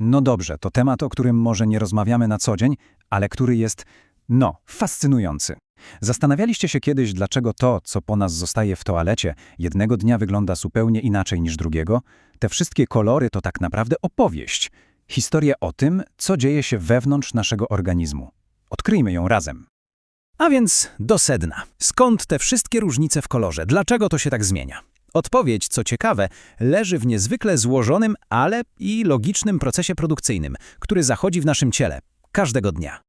No dobrze, to temat, o którym może nie rozmawiamy na co dzień, ale który jest, no, fascynujący. Zastanawialiście się kiedyś, dlaczego to, co po nas zostaje w toalecie, jednego dnia wygląda zupełnie inaczej niż drugiego? Te wszystkie kolory to tak naprawdę opowieść. Historia o tym, co dzieje się wewnątrz naszego organizmu. Odkryjmy ją razem. A więc do sedna. Skąd te wszystkie różnice w kolorze? Dlaczego to się tak zmienia? Odpowiedź, co ciekawe, leży w niezwykle złożonym, ale i logicznym procesie produkcyjnym, który zachodzi w naszym ciele każdego dnia.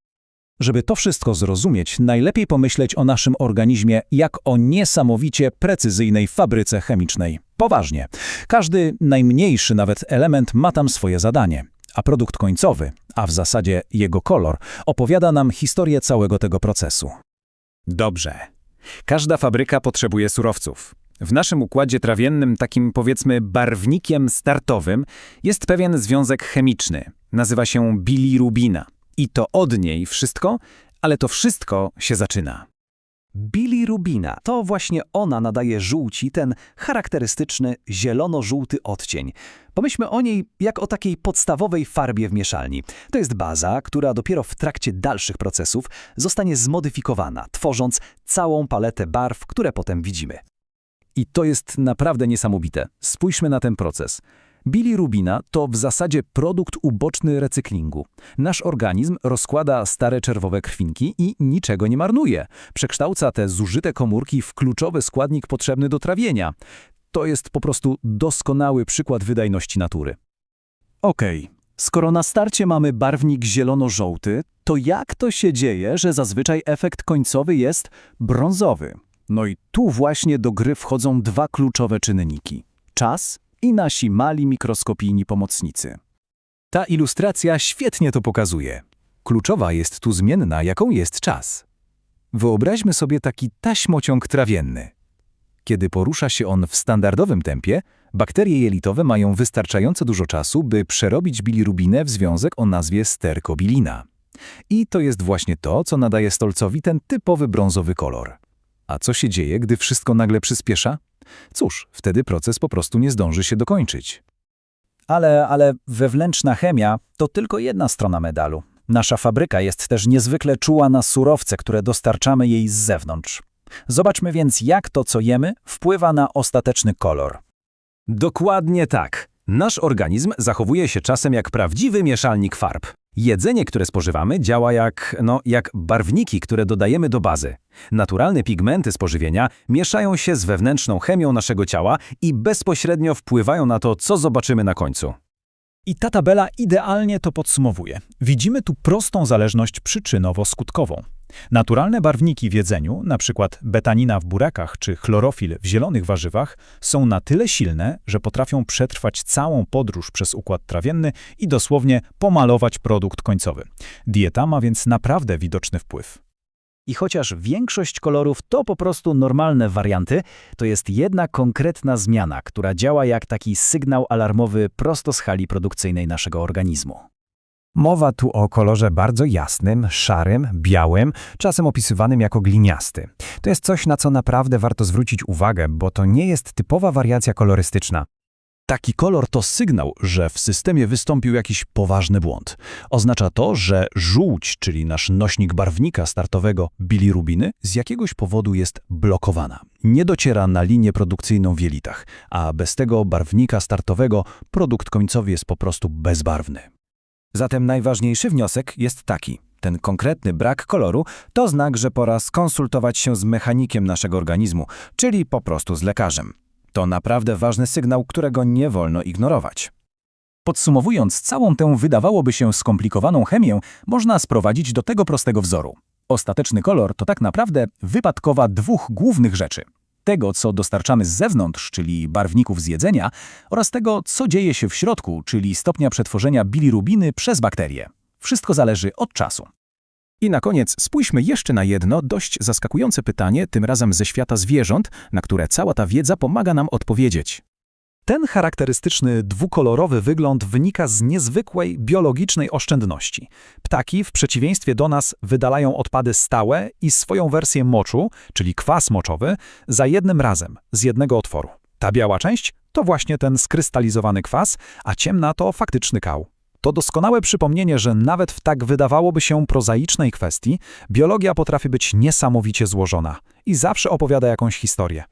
Żeby to wszystko zrozumieć, najlepiej pomyśleć o naszym organizmie jak o niesamowicie precyzyjnej fabryce chemicznej. Poważnie. Każdy najmniejszy nawet element ma tam swoje zadanie, a produkt końcowy, a w zasadzie jego kolor, opowiada nam historię całego tego procesu. Dobrze. Każda fabryka potrzebuje surowców. W naszym układzie trawiennym takim powiedzmy barwnikiem startowym jest pewien związek chemiczny. Nazywa się bilirubina. I to od niej wszystko, ale to wszystko się zaczyna. Bilirubina to właśnie ona nadaje żółci ten charakterystyczny zielono-żółty odcień. Pomyślmy o niej jak o takiej podstawowej farbie w mieszalni. To jest baza, która dopiero w trakcie dalszych procesów zostanie zmodyfikowana, tworząc całą paletę barw, które potem widzimy. I to jest naprawdę niesamowite. Spójrzmy na ten proces. Bilirubina to w zasadzie produkt uboczny recyklingu. Nasz organizm rozkłada stare czerwowe krwinki i niczego nie marnuje. Przekształca te zużyte komórki w kluczowy składnik potrzebny do trawienia. To jest po prostu doskonały przykład wydajności natury. Okej, skoro na starcie mamy barwnik zielono-żółty, to jak to się dzieje, że zazwyczaj efekt końcowy jest brązowy? No i tu właśnie do gry wchodzą dwa kluczowe czynniki. Czas i nasi mali mikroskopijni pomocnicy. Ta ilustracja świetnie to pokazuje. Kluczowa jest tu zmienna, jaką jest czas. Wyobraźmy sobie taki taśmociąg trawienny. Kiedy porusza się on w standardowym tempie, bakterie jelitowe mają wystarczająco dużo czasu, by przerobić bilirubinę w związek o nazwie sterkobilina. I to jest właśnie to, co nadaje stolcowi ten typowy brązowy kolor. A co się dzieje, gdy wszystko nagle przyspiesza? Cóż, wtedy proces po prostu nie zdąży się dokończyć. Ale, ale wewnętrzna chemia to tylko jedna strona medalu. Nasza fabryka jest też niezwykle czuła na surowce, które dostarczamy jej z zewnątrz. Zobaczmy więc, jak to, co jemy, wpływa na ostateczny kolor. Dokładnie tak. Nasz organizm zachowuje się czasem jak prawdziwy mieszalnik farb. Jedzenie, które spożywamy, działa jak, no, jak barwniki, które dodajemy do bazy. Naturalne pigmenty z pożywienia mieszają się z wewnętrzną chemią naszego ciała i bezpośrednio wpływają na to, co zobaczymy na końcu. I ta tabela idealnie to podsumowuje. Widzimy tu prostą zależność przyczynowo-skutkową. Naturalne barwniki w jedzeniu, np. betanina w burakach czy chlorofil w zielonych warzywach, są na tyle silne, że potrafią przetrwać całą podróż przez układ trawienny i dosłownie pomalować produkt końcowy. Dieta ma więc naprawdę widoczny wpływ. I chociaż większość kolorów to po prostu normalne warianty, to jest jedna konkretna zmiana, która działa jak taki sygnał alarmowy prosto z hali produkcyjnej naszego organizmu. Mowa tu o kolorze bardzo jasnym, szarym, białym, czasem opisywanym jako gliniasty. To jest coś, na co naprawdę warto zwrócić uwagę, bo to nie jest typowa wariacja kolorystyczna. Taki kolor to sygnał, że w systemie wystąpił jakiś poważny błąd. Oznacza to, że żółć, czyli nasz nośnik barwnika startowego bilirubiny, z jakiegoś powodu jest blokowana. Nie dociera na linię produkcyjną w jelitach, a bez tego barwnika startowego produkt końcowy jest po prostu bezbarwny. Zatem najważniejszy wniosek jest taki. Ten konkretny brak koloru to znak, że pora skonsultować się z mechanikiem naszego organizmu, czyli po prostu z lekarzem. To naprawdę ważny sygnał, którego nie wolno ignorować. Podsumowując całą tę wydawałoby się skomplikowaną chemię, można sprowadzić do tego prostego wzoru. Ostateczny kolor to tak naprawdę wypadkowa dwóch głównych rzeczy. Tego, co dostarczamy z zewnątrz, czyli barwników z jedzenia, oraz tego, co dzieje się w środku, czyli stopnia przetworzenia bilirubiny przez bakterie. Wszystko zależy od czasu. I na koniec spójrzmy jeszcze na jedno dość zaskakujące pytanie, tym razem ze świata zwierząt, na które cała ta wiedza pomaga nam odpowiedzieć. Ten charakterystyczny dwukolorowy wygląd wynika z niezwykłej biologicznej oszczędności. Ptaki, w przeciwieństwie do nas, wydalają odpady stałe i swoją wersję moczu, czyli kwas moczowy, za jednym razem, z jednego otworu. Ta biała część to właśnie ten skrystalizowany kwas, a ciemna to faktyczny kał. To doskonałe przypomnienie, że nawet w tak wydawałoby się prozaicznej kwestii, biologia potrafi być niesamowicie złożona i zawsze opowiada jakąś historię.